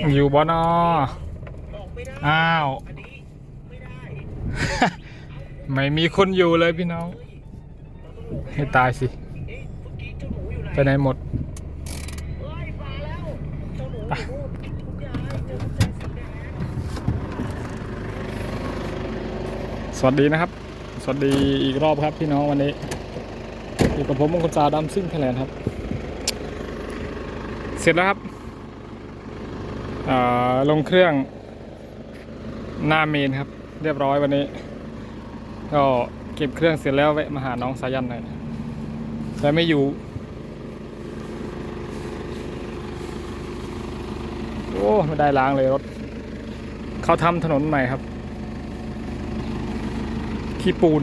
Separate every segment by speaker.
Speaker 1: เนี่ย
Speaker 2: อยู่บอนอ
Speaker 1: ออกไม่ได้
Speaker 2: อ้าว
Speaker 1: อันนี้ไม่ได้
Speaker 2: ไม่มีคนอยู่เลยพี่น้องให้ตายสิ
Speaker 1: เอ๊ะเมื่อกี้เจ้าหนูอยู่ไหน
Speaker 2: ไปไหนหมด
Speaker 1: เอ้ยมาแล้วเจ้าหนูอยู่นู่นคุณยายเจอกุญแจสีแดง
Speaker 2: สวัสดีนะครับ สวัสดีอีกรอบครับพี่น้องวันนี้อยู่กับผมมงคลจาดำซิ่งไทยแลนด์ครับ เสร็จแล้วครับอ่า ลงเครื่องหน้าเมนครับ เรียบร้อยวันนี้ ก็เก็บเครื่องเสร็จแล้วแวะมาหาน้องสายันหน่อยแต่ไม่อยู่ โอ้ไม่ได้ล้างเลยรถ เขาทำถนนใหม่ครับ ขี้ปูน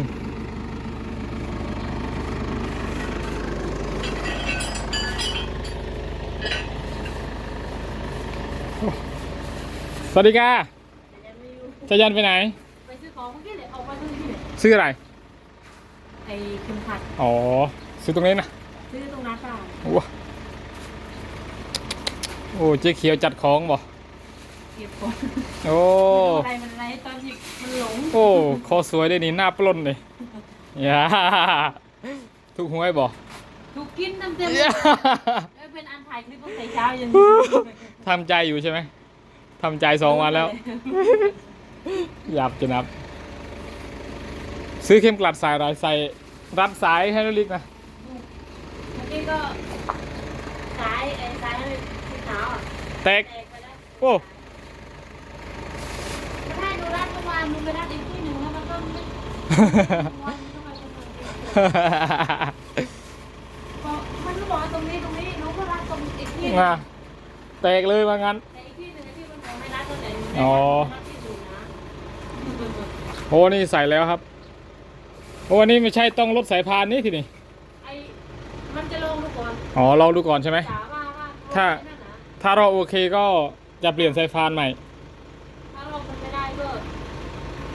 Speaker 2: วัสดีค่ะจะยันไปไหน
Speaker 3: ไปซื้อของเมื่อกี้เลยเอาไปซื้อที่ไหน
Speaker 2: ซื้ออะไร
Speaker 3: ไอ้เข็มขัด
Speaker 2: อ๋อ ซื้อตรงนี้นะ
Speaker 3: ซื้อตรงนั้นป่ะ
Speaker 2: โอ้โอ้เจ๊เขียวจัดของบ่
Speaker 3: เก็บของ
Speaker 2: โอ้
Speaker 3: อะไรมันอะไรตอนที่มันหลง
Speaker 2: โอ้ คอสวยได้นี่หน้าปล้นเลยอย่าถูกหวยบ่
Speaker 3: ถูกกินเต็มเต็มๆ
Speaker 2: อย่า
Speaker 3: เอ้ยเป็นอันถ่ายคลิปตั้งแต่เช้ายัน
Speaker 2: ทำใจอยู่ใช่ไหม ทำใจสองวันแล้วหยับจะนับ ซื้อเข็มกลัดสายอะไรใส่รัดสายให้ลิกนะ
Speaker 3: เมื่อกี้ก็สายไอ้สายอะไรสีขาวอะ
Speaker 2: แตก
Speaker 3: แตกไปแล้ว
Speaker 2: โอ้
Speaker 3: ไม่ให้ดูรัดเมื่อวานมึงไปรัดอีกที่หนึ่งแล้วมันก็ไม่วันก็มาตรงนี้มันก็บอกว่าตรงนี้ตรงนี้หนูก็รัดตรงอีกที่หนึ่ง
Speaker 2: อะแตกเลยว่างั้น
Speaker 3: อ๋อรัดที่ดูนะ
Speaker 2: โอ้นี่ใส่แล้วครับ โอ้อันนี้ไม่ใช่ต้องลดสายพานนี่ทีนี่
Speaker 3: ไอ้มันจะลงดูก่อน
Speaker 2: อ๋อเราดูก่อนใช่ไหม
Speaker 3: จ๋าว่าว่า
Speaker 2: ถ้า
Speaker 3: นั่นนะ
Speaker 2: ถ้าเราโอเคก็จะเปลี่ยนสายพานใหม่
Speaker 3: ถ้าลงมันไม่ได้ก็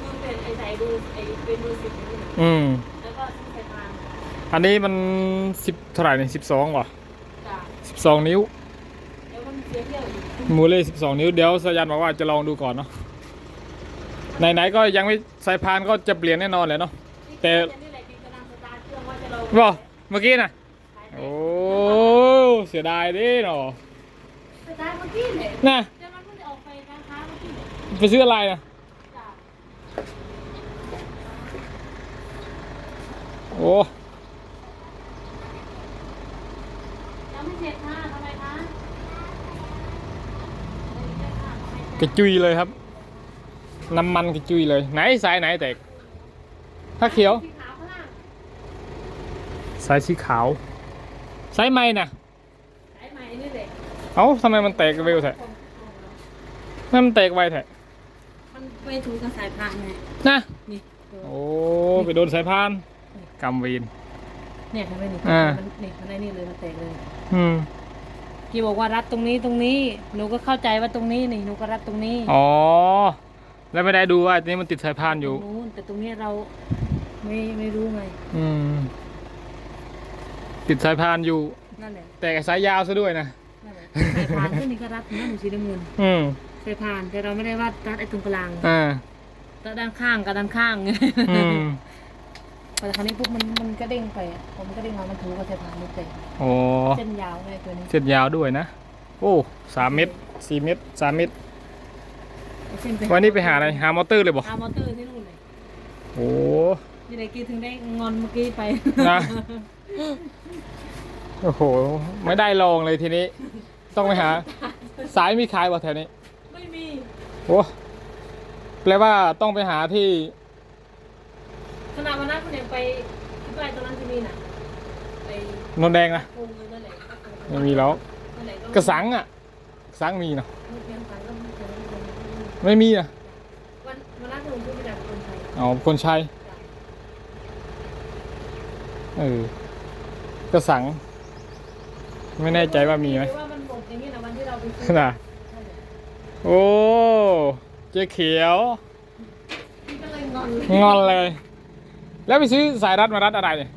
Speaker 3: คือเป็นไอ้ใส่ดูไอ้เป็นมือสิบนี่นะ
Speaker 2: อืม
Speaker 3: แล้วก็ใส่พาน
Speaker 2: อันนี้มันสิบเท่าไหร่นี่สิบสองว่ะ
Speaker 3: จ๋า
Speaker 2: สิบสองนิ้ว
Speaker 3: เดี๋ยวมันเสียเที่ยวอี ก
Speaker 2: มูเล่สิบสองนิ้ว เดี๋ยวสยันบอกว่าจะลองดูก่อนเนาะไหนๆก็ยังไม่สายพานก็จะเปลี่ยนแน่นอนเลยเนาะแต่
Speaker 3: นี่แหละกินกำลังสตาร์ทเครื่องว่าจะลง
Speaker 2: บ่เมื่อกี้น่ะ
Speaker 3: ขาย
Speaker 2: โอ้เสียดายดิเนาะ
Speaker 3: สตาร์ทเมื่อกี้เลย
Speaker 2: น่ะ
Speaker 3: เดี๋ยวมันเพิ่งจะออกไปร้านค้าเมื่อกี้เลย
Speaker 2: ไปซื้ออะไรนะ
Speaker 3: จ๋า
Speaker 2: โอ้
Speaker 3: ยังไม่เสร็จค่ะทำไมคะไม่เสร็จค่ะทำไม
Speaker 2: กระ
Speaker 3: จ๊ะ
Speaker 2: จุยเลยครับ น้ำมันกระจุยเลย ไหนสายไหนแตกถ้าเขียว
Speaker 3: สีขาวข้างล่าง
Speaker 2: สายสีขาว สายไหมน่ะ
Speaker 3: สายใหม่นี่แหละ
Speaker 2: เอ้าทำไมมันแตกเร็วแท้นั่นมันแตกไวแท้
Speaker 3: มันไปถูกกับสายพานไง
Speaker 2: นะ
Speaker 3: นี่
Speaker 2: โอ้ไปโดนสายพานกำเวีน
Speaker 3: เนี่ยทำไมนี่
Speaker 2: อ่า
Speaker 3: มันนี่มันได้นี่เลยมันแตกเลย
Speaker 2: อืม
Speaker 3: พี่บอกว่ารัดตรงนี้ตรงนี้ หนูก็เข้าใจว่าตรงนี้นี่หนูก็รัดตรงนี้
Speaker 2: อ๋อ แล้วไม่ได้ดูว่าอันนี้มันติดสายพานอยู่
Speaker 3: ตรงนู้นแต่ตรงนี้เราไม่ไม่รู้ไง
Speaker 2: อืม ติดสายพานอยู่
Speaker 3: นั่นแหละ
Speaker 2: แต่สายยาวซะด้วยนะ
Speaker 3: นั่นแหละสายพานขึ้นนี่ก็รัดนะหนูสีน้ำเงิน
Speaker 2: อืม
Speaker 3: สายพานแต่เราไม่ได้ว่ารัดไอ้ตรงกลาง
Speaker 2: อ่า
Speaker 3: แต่ด้านข้างกับด้านข้างไง
Speaker 2: อืม
Speaker 3: แต่คราวนี้ปุ๊บมันมันก็เด้งไปอะพอมันก็เด้งมามันถูกับสายพานมันแตก
Speaker 2: โอ้
Speaker 3: เส้นยาวไงตัวนี้
Speaker 2: เส้นยาวด้วยนะ โอ้สามเมตรสี่เมตรสามเมตร
Speaker 3: เอาเส้นไป
Speaker 2: วันนี้ไปหาอะไรหามอเตอร์เลยบอก
Speaker 3: หามอเตอร์ที่นู่นเลย
Speaker 2: โอ้
Speaker 3: นี่เลยกี้ถึงได้งอนเมื่อกี้ไป
Speaker 2: นะ โอ้โห ไม่ได้ลองเลยทีนี้ ต้องไปหา สายมีขายบ่แถวนี้
Speaker 3: ไม่มี
Speaker 2: โอ้แปลว่าต้องไปหาที่
Speaker 3: ขนาดวันนั้นคุณยังไปที่บ้านตรงนั้นที่นี่น่ะไป
Speaker 2: นนแดงนะ
Speaker 3: โกงเงินนั่นแหละ
Speaker 2: ไม่มีแล้ว
Speaker 3: นั่นแหละ
Speaker 2: กระสังอะกระสังมีเนาะ
Speaker 3: ไม่เพียงฝันก็ไม่เพียงไม่เพียง
Speaker 2: ไม่มีนะ
Speaker 3: วันวันนั้นผมพูดไปจากคนไทย
Speaker 2: อ๋อคนชัยเออกระสัง ไม่แน่ใจว่ามีไหม
Speaker 3: ว่ามันหมดอย่างนี้นะวันที่เราไปซื้อ
Speaker 2: น่ะ
Speaker 3: นั่นแหละ
Speaker 2: โอ้เจ๊เขียว
Speaker 3: พี่ก็เลยงอน
Speaker 2: งอนเลย แล้วไปซื้อสายรัดมารัดอะไรเนี่ย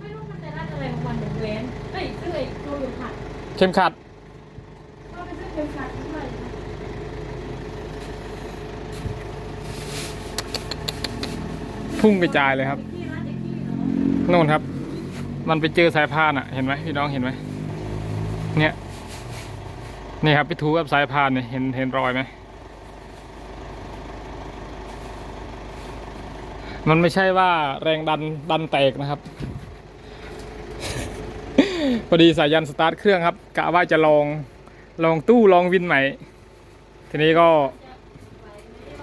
Speaker 3: ไม่รู้มันจะรัดอะไรของมันอย่างแหวนเฮ้ยซื้อไอ้ตัวลุดขัด
Speaker 2: เข็มขัด
Speaker 3: ก็ไปซื้อเข็มขัดเท่าไหร่น
Speaker 2: พุ่งกระจายเลยครับ
Speaker 3: นาะโน่
Speaker 2: นครับ มันไปเจอสายพานอะ เห็นไหมพี่น้องเห็นไหมเนี่ยนี่ครับพี่ทูกับสายพานเนี่ยเห็นเห็นรอยไหม มันไม่ใช่ว่าแรงดันดันแตกนะครับ พอดีสายยันสตาร์ทเครื่องครับกะว่าจะลองลองตู้ลองวินใหม่ ทีนี้ก็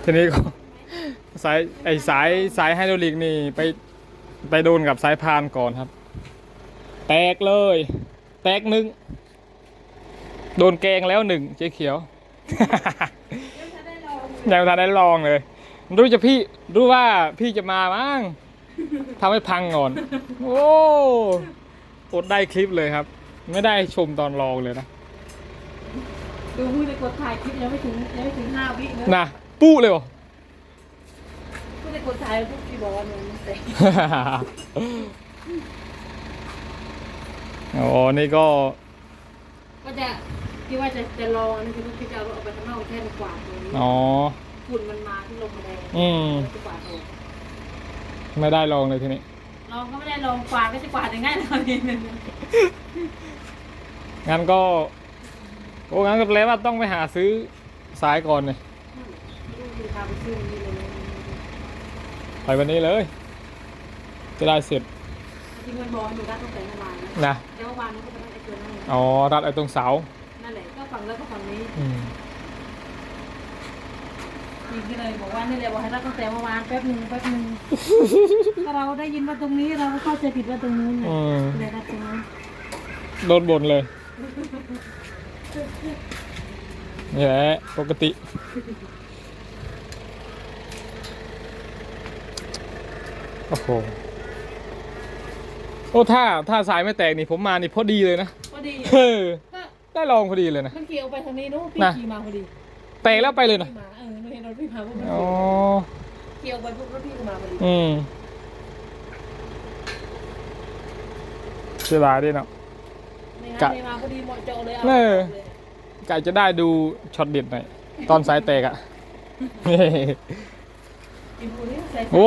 Speaker 2: ทีนี้ก็สายไอสายสายไฮดรอลิกนี่ไปไปโดนกับสายพานก่อนครับ แตกเลย แตกหนึ่งโดนแกงแล้วหนึ่งเจ๊เขียว
Speaker 3: ยังไงอยู่
Speaker 2: ยังไม่ทันได้ลองเลย รู้จะพี่รู้ว่าพี่จะมามั้งทำให้พังก่อน โอ้อดได้คลิปเลยครับ ไม่ได้ชมตอนลองเลยนะ
Speaker 3: ดูพูดจะกดถ่ายคลิปยังไม่ถึงยังไม่ถึงห้าวิเนอะ
Speaker 2: นะปู้เลยเหรอ
Speaker 3: พูดจะกดถ่ายพวกพี่บอกว่ามันเสร็จ
Speaker 2: อ๋อ นี่ก็
Speaker 3: ก็จะคิดว่าจะจะลองนะคือพี่จะเอารถออกไปข้างนอกแค่ไปกวาดตรงนี้
Speaker 2: อ๋อ
Speaker 3: ฝุ่นมันมาที่ลงมาแดง
Speaker 2: อืม
Speaker 3: ก็จะกวาดออก
Speaker 2: ไม่ได้ลองเลยทีนี้
Speaker 3: ลองก็ไม่ได้ลองกวาดก็จะกวาดยังไงตอนนี้
Speaker 2: งั้นก็ โอ้งั้นก็แปลว่าต้องไปหาซื้อสายก่อนเลย
Speaker 3: ดูดูพาไปซื้อนี่เลย
Speaker 2: ไปวันนี้เลย จะได้เสร็จ
Speaker 3: จริงมันบอกอยู่ด้านตรงแต่เมื่อวานนะ
Speaker 2: นะ
Speaker 3: แล้วเมื่อวานมันก็จะต้องไอ้ตัวนั้น
Speaker 2: อ๋อรัดไอ้ตรงเสา
Speaker 3: นั่นแหละก็ฝั่งแล้วก็ฝั่งนี้
Speaker 2: อืม
Speaker 3: จริงก็เลยบอกว่านี่แหละบอกให้รัดตั้งแต่เมื่อวานแป๊บหนึ่งแป๊บหนึ่งก็เราได้ยินว่าตรงนี้เราก็เข้าใจผิดว่าตรงนู้นไง
Speaker 2: อืม
Speaker 3: เลยรัดตรงนั้น
Speaker 2: โดนบ่นเลยนี่แหละปกติ โอ้โห โอ้ถ้าถ้าสายไม่แตกนี่ผมมานี่พอดีเลยนะ
Speaker 3: พอดี
Speaker 2: เออ
Speaker 3: ก็
Speaker 2: ได้ลองพอดีเลยนะ
Speaker 3: มันขี่ออกไปทางนี้นู้นพี่
Speaker 2: นะ
Speaker 3: ขี่มาพอดี
Speaker 2: แตกแล้วไปเลยนะ
Speaker 3: พี่มาเออหนูเห็นรถพี่มาปุ๊บมัน
Speaker 2: อ๋อ
Speaker 3: ขี่ออกไปปุ๊บรถพี่ก็มาพอดี
Speaker 2: อืมเสียดายด้วยเนาะ
Speaker 3: ไม่งั้น
Speaker 2: กะ
Speaker 3: ไม่มาพอดีเหมาะเจาะเลย
Speaker 2: เออา
Speaker 3: เลย
Speaker 2: กะจะได้ดูช็อตเด็ดหน่อยตอนสายแตกอะ
Speaker 3: อีกคนนี้ใส่
Speaker 2: โอ้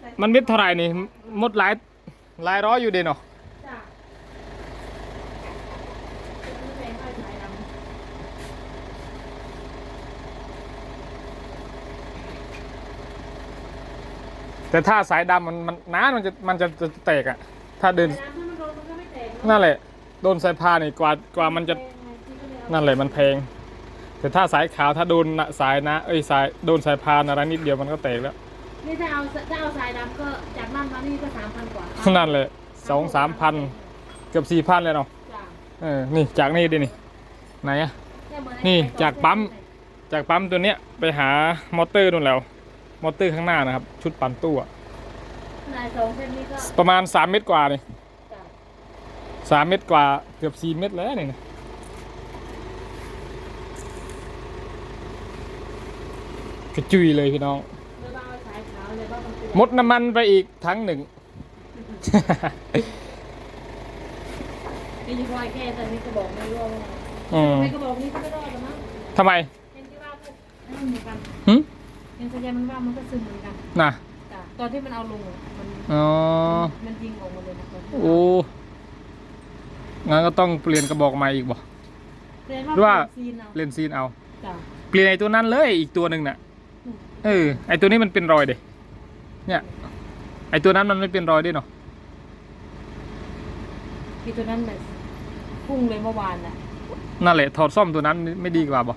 Speaker 3: ใส่
Speaker 2: มันเม็ดเท่าไหร่นี่หมดหลายหลายร้อยอยู่เดนเนาะ
Speaker 3: จ้ะไม่แพงเท่าสายดำ
Speaker 2: แต่ถ้าสายดำมันมันนานมันจะมันจะจะแตกอะถ้าเดิน
Speaker 3: สายดำถ้ามันโดนมันก็ไม่แตก
Speaker 2: นั่นแหละ โดนสายพานนี่กว่ากว่ามันจะนั่นแหละมันแพง แต่ถ้าสายขาวถ้าโดนน่ะสายนะ เอ้ยสายโดนสายพานอะไรนิดเดียวมันก็แตกแล้ว
Speaker 3: นี่ถ้าเอาถ้าเอาสายดำก็จากบ้านมานี่ก็สามพันกว่า
Speaker 2: นั่นแหละสองสามพันเกือบสี่พันเลยเนาะ
Speaker 3: จ้ะ
Speaker 2: เออนี่จากนี่ดินี่ไหนอะ
Speaker 3: แค่เหมือ
Speaker 2: นี่
Speaker 3: ไอ้
Speaker 2: จากปั๊มจากปั๊มตัวเนี้ยไปหามอเตอร์นู่นแล้ว มอเตอร์ข้างหน้านะครับ ชุดปั่นตู้อะ
Speaker 3: นายสองเส้นนี้ก็
Speaker 2: ประมาณสามเมตรกว่านี่
Speaker 3: จ้ะ
Speaker 2: สามเมตรกว่าเกือบสี่เมตรแล้วนี่นะกระจุยเลยพี่น้อง
Speaker 3: เลยบ้างเอาสายขาวเลยบ้างมันเป็น
Speaker 2: หมดน้ำมันไปอีกทั้งหนึ่ง
Speaker 3: มีอยู่พอยแค่แต่นี่ก็บอกไม่รอดเลย
Speaker 2: อืม
Speaker 3: ไม่ก็บอกนี่ก็ไม่รอดหรอกมั้ง
Speaker 2: ทำไม
Speaker 3: เห็นที่ว่าพวกนั่นเหมือนกัน
Speaker 2: หึ
Speaker 3: เห็นสัญญาณมันว่ามันก็ซึมเหมือนกัน
Speaker 2: น่ะ
Speaker 3: จ้ะตอนที่มันเอาลงอะมัน
Speaker 2: อ๋อ
Speaker 3: มันยิงออกมาเลยนะตอนที่
Speaker 2: โอ้งั้นก็ต้องเปลี่ยนกระบอกใหม่อีกบ่
Speaker 3: เรียน
Speaker 2: หรือว่า
Speaker 3: เปลี่ยนซีนเอา
Speaker 2: เล่นซีนเอา
Speaker 3: จ้ะ
Speaker 2: เปลี่ยนไอ้ตัวนั้นเลยอีกตัวหนึ่งน่ะ
Speaker 3: อืม
Speaker 2: เออ ไอ้ตัวนี้มันเป็นรอยเด็เนี่ย ไอ้ตัวนั้นมันไม่เป็นรอยด้วยเนาะ
Speaker 3: พี่ตัวนั้นแบบพุ่งเลยเมื่อวานน่ะ
Speaker 2: นั่นแหละถอดซ่อมตัวนั้นไม่ดีกว่าบ่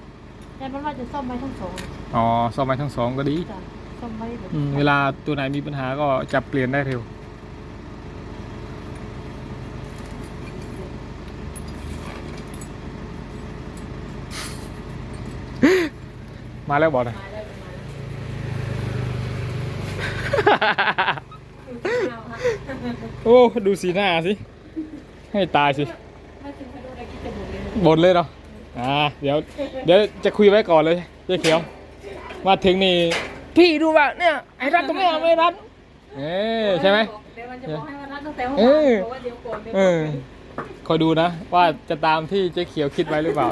Speaker 3: แต่มันว่าจะซ่อมไว้ทั้งสอง
Speaker 2: อ๋อซ่อมไปทั้งสองก็ดี
Speaker 3: จ้ะซ่อมไว้แบบ
Speaker 2: อืมเวลาตัวไหนมีปัญหาก็จับเปลี่ยนได้เร็ว มาแล้วบอกนะ
Speaker 3: มาได้ประมาณเอาฮะ
Speaker 2: โอ้ ดูสีหน้าสิ ให้ตายสิ
Speaker 3: ไม่ถึงให้ดูได้คิดจะบ่นเลย
Speaker 2: บ่นเลยเนาะอ่า เดี๋ยว เดี๋ยวจะคุยไว้ก่อนเลยเจ๊เขียว มาถึงนี่พี่ดูว่าเนี่ยไอ้รัดตรงนี้อะไม่รัดเออใช่ไหม
Speaker 3: เดี๋ยวมันจะบอกให้รัดตั้งแต่ห้องานบอกว่าเดี๋ยวโกรเออ
Speaker 2: คอยดูนะ ว่าจะตามที่เจ๊เขียวคิดไว้หรือเปล่า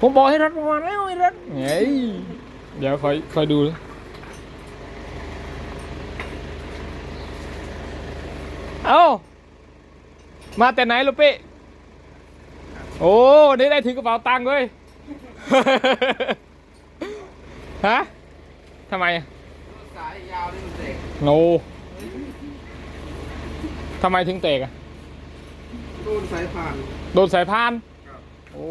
Speaker 2: ผมบอกให้รัดประมาณนี้ไม่รัดเฮ้ยเดี๋ยวคอยคอยดู เอ้า มาแต่ไหนลูกปี่โอ้ นี่ได้ถือกระเป๋าตังค์ด้วย ฮะทำไมอะ
Speaker 1: สายยาวนี่มันเด็ก
Speaker 2: โนทำไมถึงเตกอะ
Speaker 1: โดนสายผ่าน
Speaker 2: โดนสายพาน
Speaker 1: ครับ
Speaker 2: โอ้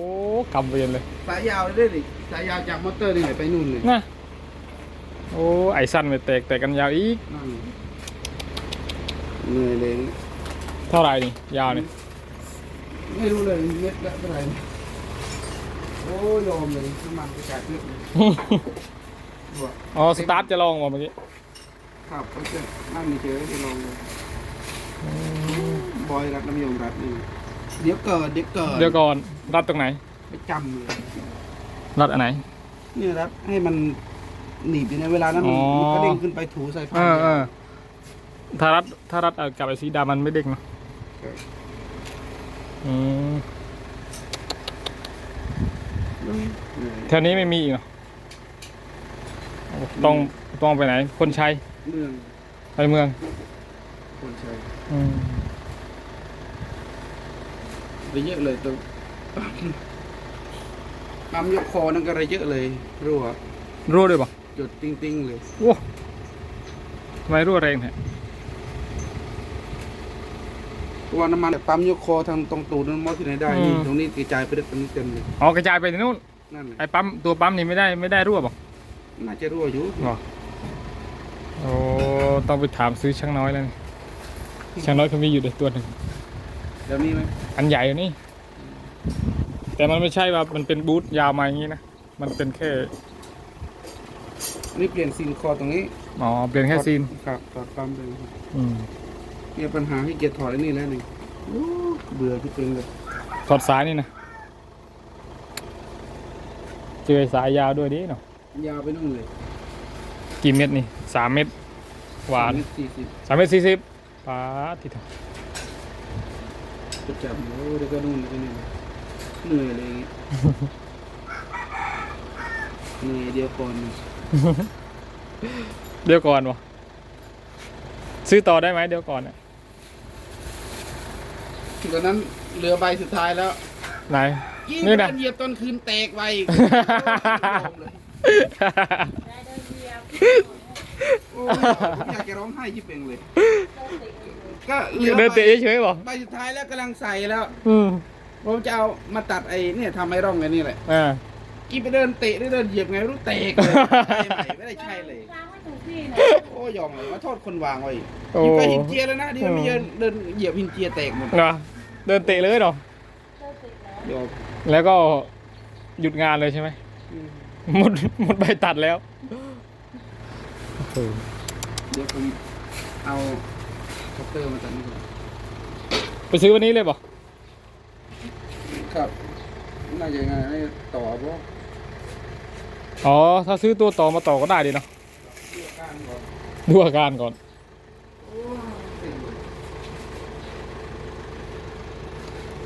Speaker 2: กำเวียนเลย
Speaker 1: สายยาวได้ดิสายยาวจากมอเตอร์นี่ไหนไปนู่นเลย
Speaker 2: นะโอ้ไอสั้นไปแตกแตกกันยาวอีก
Speaker 1: นั่นเหนื่อยเลย
Speaker 2: เท่าไหร่นี่ยาวนี่
Speaker 1: ไม่รู้เลยเม็ดละเท่าไหร่โอ้ยอมเลยน้ำมันกระจายเยอะเลยดู อะ
Speaker 2: อ๋อสตาร์ทจะลองว่ะเมื่อกี้
Speaker 1: ครับก็จะนั่งเฉยๆจะลองดูบอยรัดน้ำยมรัดนี่เดี๋ยวเกิดเดี๋ยวเกิด
Speaker 2: เดี๋ยวก่อนรัดตรงไหน
Speaker 1: ไปจำเลย
Speaker 2: รัดอันไหน
Speaker 1: นี่รัดให้มันหนีบอยู่ในเวลานั้น
Speaker 2: อ๋อ
Speaker 1: มันกระเด้งขึ้นไปถูสายไฟ
Speaker 2: เออเออถ้ารัดถ้ารัดเอากับไอสีดำมันไม่เด้งเนาะ
Speaker 1: ครับ
Speaker 2: อืม
Speaker 1: เหนื่อย
Speaker 2: แถวนี้ไม่มีอีกเนาะ ต้องต้องไปไหน คนใช้
Speaker 1: เรื่อง
Speaker 2: ไปเมือง
Speaker 1: คนใช้
Speaker 2: อืม
Speaker 1: ไปเยอะเลยตัวปั๊มยกคอนั่นก็อะไรเยอะเลยรั่ว
Speaker 2: รั่วด้วยปะ
Speaker 1: จุดติ้งๆเลย
Speaker 2: โอ้ทำไมรั่วแรงแท้
Speaker 1: ตัวน้ำมันปั๊มยกคอทางตรงตูดนั้นมอที่ไหนได้นี่ตรงนี้กระจายไปตรงนี้เต็มเลย
Speaker 2: อ๋อกระจายไปที่นู่น
Speaker 1: นั่นแหละ
Speaker 2: ไอ้ปั๊มตัวปั๊มนี่ไม่ได้ไม่ได้รั่วปะ
Speaker 1: น่าจะรั่วอยู่
Speaker 2: หรอโอ้ต้องไปถามซื้อช่างน้อยแล้วนี่ช่างน้อยเขามีอยู่ในตัวหนึ่ง
Speaker 1: เดี๋ยวนี้ไหม
Speaker 2: อันใหญ่กว่านี่ แต่มันไม่ใช่ว่ามันเป็นบูทยาวมาอย่างนี้นะ มันเป็นแค่
Speaker 1: นี่เปลี่ยนซีนคอตรงนี้
Speaker 2: อ๋อเปลี่ยนแค่ซีน
Speaker 1: ครับถอดปั๊มไป
Speaker 2: อืม
Speaker 1: เนี่ยปัญหาที่เกียร์ถอดไอ้นี่แล้วนี่โอ้เบื่อที่เป็นเลย
Speaker 2: ถอดสายนี่นะเจอสายยาวด้วยดิเนาะ
Speaker 1: ยาวไปนู่นเลย
Speaker 2: กี่เม็ดนี่สามเม็ดหวาน
Speaker 1: สี่สิบ
Speaker 2: สามเม็ดสี่สิบป้าดที่ถ
Speaker 1: จะจับโอ้เดี๋ยวก็นู่นเดี๋ยวก็นี่เหนื่อยเลยเหนื่อยเดียวก่อน
Speaker 2: เดี๋ยวก่อนวะซื้อต่อได้ไหมเดี๋ยวก่อนน่ะ
Speaker 1: ตอนนั้นเหลือใบสุดท้ายแล้ว
Speaker 2: ไหน
Speaker 1: ยิ่ง
Speaker 2: นี่
Speaker 1: เดิ
Speaker 2: นะ
Speaker 1: นเหยียบต้นคืนแตกไปอีก โอ้ยเลย
Speaker 3: ได้เดินเหยียบ
Speaker 1: โอ้ยผมอยากจะร้องไห้ชิบเองเลย ก็เหลือ
Speaker 2: เดินเตะ
Speaker 1: ใบ
Speaker 2: เฉยๆบอก
Speaker 1: ใบสุดท้ายแล้วกำลังใส่แล้ว
Speaker 2: อืม
Speaker 1: ผมจะเอามาตัดไอ้เนี่ยทำไอ้ร่องไอ้นี่แหละ
Speaker 2: อ่า
Speaker 1: กี่ไปเดินเตะหรือเดินเหยียบไงไม่รู้เตะเลยใช่ไหมไม่ได้ใช่เลย
Speaker 3: วางไม่ถูกที่นะ
Speaker 1: โอ้ยอมเลยมาโทษคนวางไว้อีก
Speaker 2: โอ้
Speaker 1: อยู่ใกล้หินเจียแล้วนะที่มันไม่เดินเดินเหยียบหินเจียแตกหมด
Speaker 2: เนาะเดินเตะเลยเหรอ
Speaker 3: เลิกติดแล้ว
Speaker 1: ยอม
Speaker 2: แล้วก็หยุดงานเลยใช่ไหม
Speaker 1: อืม
Speaker 2: หมดหมดใบตัดแล้วโอ้โห
Speaker 1: เดี๋ยวผมเอาคัตเตอร์มาตัดนี่ก่อน
Speaker 2: ไปซื้อวันนี้เลยบอก
Speaker 1: ครับ น่าจะยังไงให้ต่อเพราะ
Speaker 2: อ๋อ ถ้าซื้อตัวต่อมาต่อก็ได้ดีเนาะ
Speaker 1: เรื่องการก่อน
Speaker 2: ดูอาการก่อน
Speaker 1: โอ้ยเซ็งเลย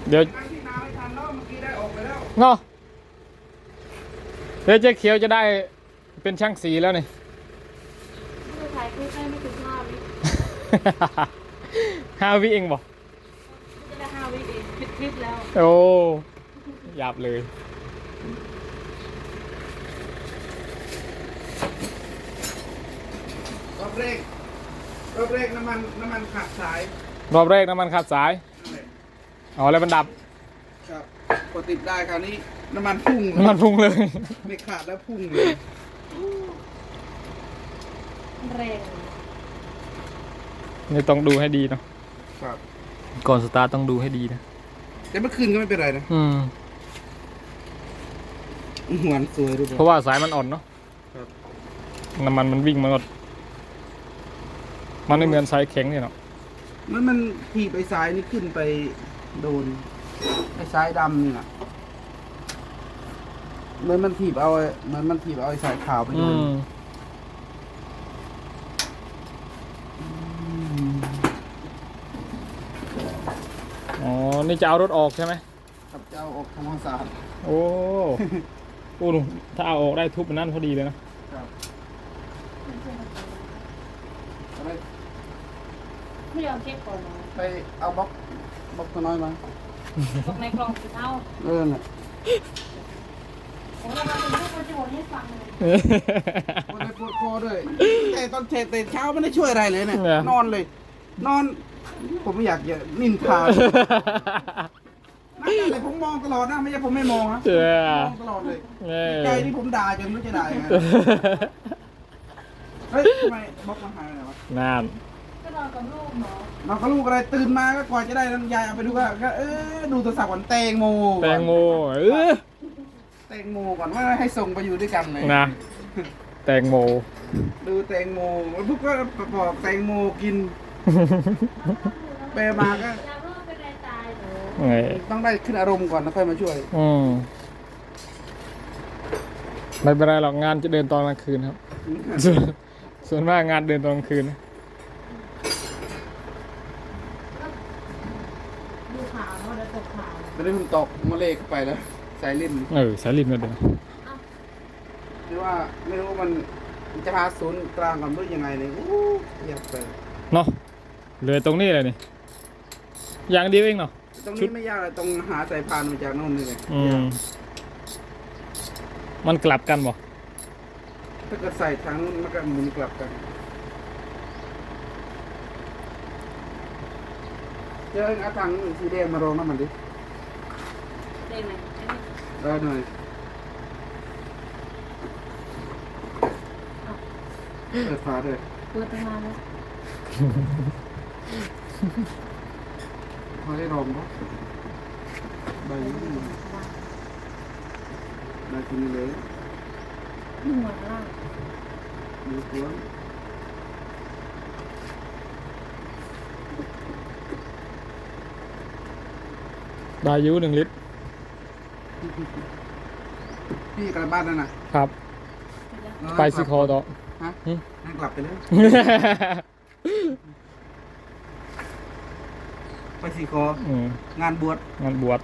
Speaker 2: เดี๋ยว
Speaker 1: นั่งที่นาไม่ทันแล้วเมื่อกี้ได้ออกไปแล้ว
Speaker 2: เนาะ เดี๋ยวเจ๊เขียวจะได้เป็นช่างสีแล้วนี่
Speaker 3: ไม่ถ่ายคลิปให้ไม่ถึงห้าวิ
Speaker 2: ห้าวิเองบอก
Speaker 3: จะได้ห้าวิเองปิดคลิปแล้ว
Speaker 2: โอ้หยับเลย
Speaker 1: รอบแรกรอบแรกน้ำมันน้ำมันขาดสาย
Speaker 2: รอบแรกน้ำมันขาดสาย
Speaker 1: นั่นแหละ
Speaker 2: อ๋อแล้วมันดับ
Speaker 1: ครับพอติดได้คราวนี้ น้ำมันพุ่ง
Speaker 2: น้ำมันพุ่งเลย
Speaker 1: ไม่ขาดแล้วพุ่งเลย
Speaker 3: แรง
Speaker 2: นี่ต้องดูให้ดีเนาะ
Speaker 1: ครับ
Speaker 2: ก่อนสตาร์ทต้องดูให้ดีนะ
Speaker 1: แต่เมื่อคืนก็ไม่เป็นไรนะ
Speaker 2: อืม
Speaker 1: หวานสวยรู้
Speaker 2: เพ
Speaker 1: ป่ะ
Speaker 2: ราะว่าสายมันอ่อนเนาะ
Speaker 1: ครับ
Speaker 2: น้ำมันมันวิ่งมาหมดมันไม่เหมือนสายแข็งเนี่ยเนาะ
Speaker 1: มันมันทีไปซ้ายนี่ขึ้นไปโดน ไอ้ซ้ายดำนี่น่ะ เหมือนมันถีบเอาไอ้เหมือนมันถีบเอาไอ้สายขาวไปโด
Speaker 2: อื
Speaker 1: น
Speaker 2: ม อ๋อ นี่จะเอารถออกใช่ไหม
Speaker 1: ครับจะเอาออกทำความสะอาด
Speaker 2: โอ้ โอ้หนูถ้าเอาออกได้ทุบมันนั่นพอดีเลยนะ ครับ
Speaker 1: อะไร
Speaker 3: ไม่ยอมเช็คก่อนเนาะ
Speaker 1: ไปเอาบล็อกบล็อกตัวน้อยมา
Speaker 3: บอกในกล่องสีเทา
Speaker 1: เออน่ะ
Speaker 3: โอ้เราเป็นผู้คนจะบอกให้ฟังเลย
Speaker 1: วันนี้ปวดคอด้วยแต่ตอนเทแต่เช้าไม่ได้ช่วยอะไรเลยเนี่ย
Speaker 2: เนี่ย
Speaker 1: นอนเลย นอน ผมไม่อยากจะนินทานั่นเลยผมมองตลอดนะไม่ใช่ผมไม่มองนะ
Speaker 2: เจ้าม
Speaker 1: องตลอดเลย
Speaker 2: เออ
Speaker 1: ใจนี่ผมด่าจนไม่รู้จะด่ายังไงเฮ้ยทำไมบล็อกมันหายไปไหนวะ
Speaker 2: นาน
Speaker 3: ก็นอนกับลูกเนาะ
Speaker 1: น้องเขาลูกอะไรตื่นมาก็กว่าจะได้น้ำยายเอาไปดูก็ก็เออดูโทรศัพท์ก่อนแตงโมก่อน
Speaker 2: แตงโมเออ
Speaker 1: แตงโมก่อนว่าให้ส่งไปอยู่ด้วยกันเลย
Speaker 2: นะ แตงโม
Speaker 1: ดูแตงโมแล้วพวกก็บอกแตงโมกิน ไปมาก็
Speaker 3: อยากรู้ว่าเป็นอะไรตายเหรอ
Speaker 2: เอ้ย
Speaker 1: ต้องได้ขึ้นอารมณ์ก่อนแล้วค่อยมาช่วย
Speaker 2: อืมไม่เป็นไรหรอกงานจะเดินตอนกลางคืนครับ ส่วนส่วนมากงานเดินตอนกลางคืนนะ
Speaker 3: ดูข่าวเนาะเดี๋ยวตกข่าว
Speaker 1: ตอนนี้ผมตกมาเลขไปแล้ว สายลิ้น
Speaker 2: เออสายลิมนะเดิน
Speaker 1: หรือว่าไม่รู้มันจะหาศูนย์กลางก่อนหรือยังไงเนี่ยอู้อยากไป
Speaker 2: เนาะเหลือตรงนี้เลยนี่อย่างเดียวเองเนาะ
Speaker 1: ตรง
Speaker 2: ชุ
Speaker 1: นี้
Speaker 2: ด
Speaker 1: ไม่ยากเลยตรงหาสายพานมาจากโน่นนี่เลย
Speaker 2: อืมมันกลับกันบ่
Speaker 1: ถ้าเกิดใส่ทางนู้นมันก็หมุนกลับกันเจอเอาถังสีแดงมารองน้ำมันดิ
Speaker 3: ได้ไหม
Speaker 1: ได้หน่อยเปิดฝาด้วย
Speaker 3: เปิดตั้งนานแล้ว
Speaker 1: เขาได้ลองปะใบนี้ใบกินเลย
Speaker 3: นึ่งหมดล่าง
Speaker 1: ดูกวน
Speaker 2: ดายุหนึ่งลิตร
Speaker 1: พี่กลับบ้านแล้วนะครับ
Speaker 2: ไปสิคอต่อ
Speaker 1: ฮะ
Speaker 2: หึ
Speaker 1: ให้กลับไปเลย ไปสีคอ
Speaker 2: อืม
Speaker 1: งานบวช
Speaker 2: งานบวช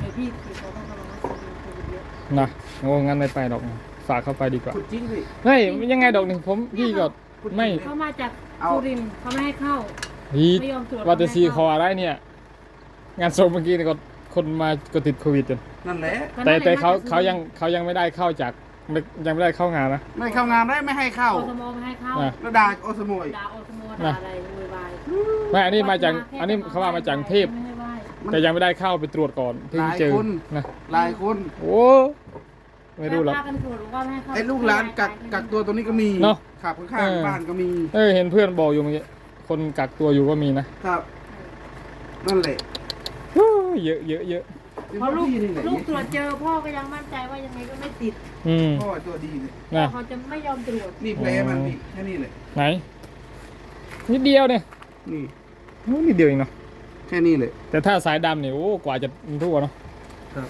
Speaker 3: เดี๋ยวพี่สีเขาต้องกำลังซื้อโควิดเยอะ
Speaker 2: นะโอ้งั้นไม่ไปดอกฝากเข้าไปดีกว่า
Speaker 1: ขุดจริงสิ
Speaker 2: เฮ้ยยังไงดอกหนึ่งผมพี่ก็ไม่
Speaker 3: เขามาจาก
Speaker 1: เอา
Speaker 3: สุรินทร์เขาไม่ให้เข้า
Speaker 2: ฮี
Speaker 3: ไม่ยอมตรวจ
Speaker 2: ว่าแต่ซีคออะไรเนี่ย งานศพเมื่อกี้เนี่ยก็ คนมาก็ติดโควิดกัน
Speaker 1: นั่นแหละ
Speaker 2: แต่แต่เขาเขายังเขายังไม่ได้เข้าจากไม่ยังไม่ได้เข้างานนะ
Speaker 1: ไม่เข้างานได้ไม่ให้เข้า
Speaker 3: โอสโมไม่ให้เข้า
Speaker 2: อะ
Speaker 1: แล้วด่าโอสโมอีก
Speaker 3: ด่าโอสโมด่าอะไรโวยวาย
Speaker 2: ไม่อันนี้มาจากอันนี้เขาว่ามาจากกรุงเทพ
Speaker 3: ไม่ให้ไหว้
Speaker 2: แต่ยังไม่ได้เข้าไปตรวจก่อนถึงเจอนะ
Speaker 1: หลายคน
Speaker 2: โอ้ไม่รู้หรอก
Speaker 3: พากันตรวจว่าไม่ให้เข้า
Speaker 1: ไอ้ลูกหลานกักกักตัวตรงนี้ก็มี
Speaker 2: เนอะ
Speaker 1: ขับข้าง
Speaker 2: เออ
Speaker 1: ๆบ้านก็มี
Speaker 2: เออเห็นเพื่อนบอกอยู่เมื่อกี้คนกักตัวอยู่ก็มีนะครับ
Speaker 1: นั่นแหละ
Speaker 2: ฮู้ เยอะเยอะเยอะ
Speaker 3: พอลูก
Speaker 1: พี่นี่แหละ
Speaker 3: ลูกตรวจเจอพ่อก็ยังมั่นใจว่ายังไงก็ไม่ติด
Speaker 2: อืม
Speaker 1: พ่อตัวดีเลย
Speaker 3: แต่
Speaker 2: นะ
Speaker 3: เขาจะไม่ยอมตรวจ
Speaker 1: นี่แผลมันนี่แค่นี้เลย
Speaker 2: ไหน นิดเดียวเนี่ย
Speaker 1: นี่
Speaker 2: โอ้นิดเดียวเองเนาะ
Speaker 1: แค่นี้เลย
Speaker 2: แต่ถ้าสายดำเนี่ยโอ้กว่าจะรั่วเนาะ
Speaker 1: ครับ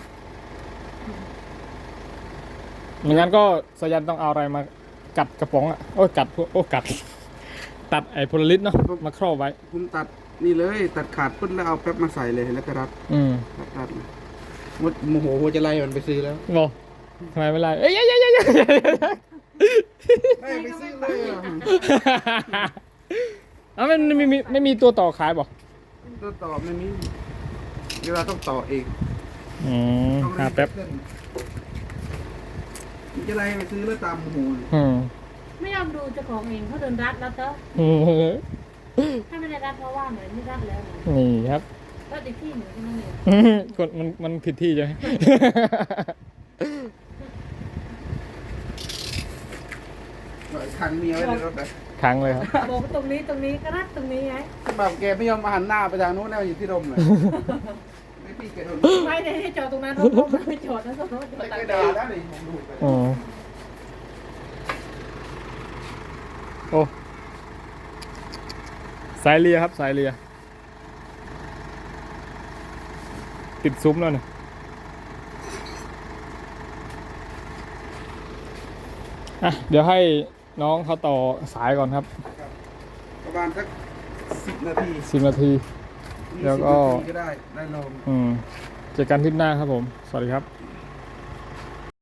Speaker 2: ไม่งั้นก็สยันต้องเอาอะไรมากัดกระป๋องอะโอ้ยกัดพวกโอ้กัด ตัดไอ้โพลาริสเนาะมาครอบไว้
Speaker 1: ผมตัด นี่เลย ตัดขาดปุ๊บแล้วเอาแป๊บมาใส่เลยแล้วก็รัด
Speaker 2: อืม
Speaker 1: รัดรัดมดโมโหหัวจะไล่มันไปซื้อแล้ว
Speaker 2: บอกทำไมไม่ไล่เอ้ยเอ้ยเอ้ยเอ้ยเอ้ย
Speaker 1: ไม่ไปซื้อเลยอะ
Speaker 2: เอามันไม่มีไม่มีตัวต่อขายบอก
Speaker 1: ตัวต่อไม่มีเวลาต้องต่อเอง
Speaker 2: อืม
Speaker 1: ต้อง
Speaker 2: หาแป๊บ
Speaker 1: มันจะไล่ไปซื้อแล้วตามโมโหเลย
Speaker 2: อืม
Speaker 3: ไม่ยอมดูเจ้าของเองเขาเดินรัดแล้วเต้อ
Speaker 2: อืม
Speaker 3: ถ้าไม่ได้รัดเพราะว่าเหมือนไม่รัดแล้วนะ
Speaker 2: นี่ครับ
Speaker 3: รัดอีกที่หนึ่งที่นั่นเอง
Speaker 2: อืมกดมันมันผิดที่ใช่ไหม
Speaker 1: ขังเมียไว้ในรถเลย
Speaker 2: ครั้งเลยครับ
Speaker 3: บอกว่าตรงนี้ตรงนี้ก็รัดตรงนี้ไง
Speaker 1: แบบแกไม่ยอมมาหันหน้าไปทางนู้นแล้วอยู่ที่รมเลยไม่พี่แกโดน
Speaker 3: ไม่ได้ให้จอดตรงนั้นรถรถไม่จอดนะรถรถจอ
Speaker 1: ไม่
Speaker 3: ด
Speaker 1: เค
Speaker 3: ตาก
Speaker 1: ย
Speaker 3: แด
Speaker 1: ด่า
Speaker 3: ด
Speaker 1: แล้วนี่ผมดูไป
Speaker 2: อืมโอ้ สายเลียครับสายเลีย ติดซุ้มแล้วเนี่ยอะเดี๋ยวให้น้องเขาต่อสายก่อนครับ
Speaker 1: ประมาณสักสิบนาที
Speaker 2: สิบนาที
Speaker 1: ยี่
Speaker 2: แล้ว
Speaker 1: สิบ
Speaker 2: ก็
Speaker 1: นาทีก็ได้ได้ลอง
Speaker 2: อืมเจอกันทริปหน้าครับผม สวัสดีครับ
Speaker 1: ค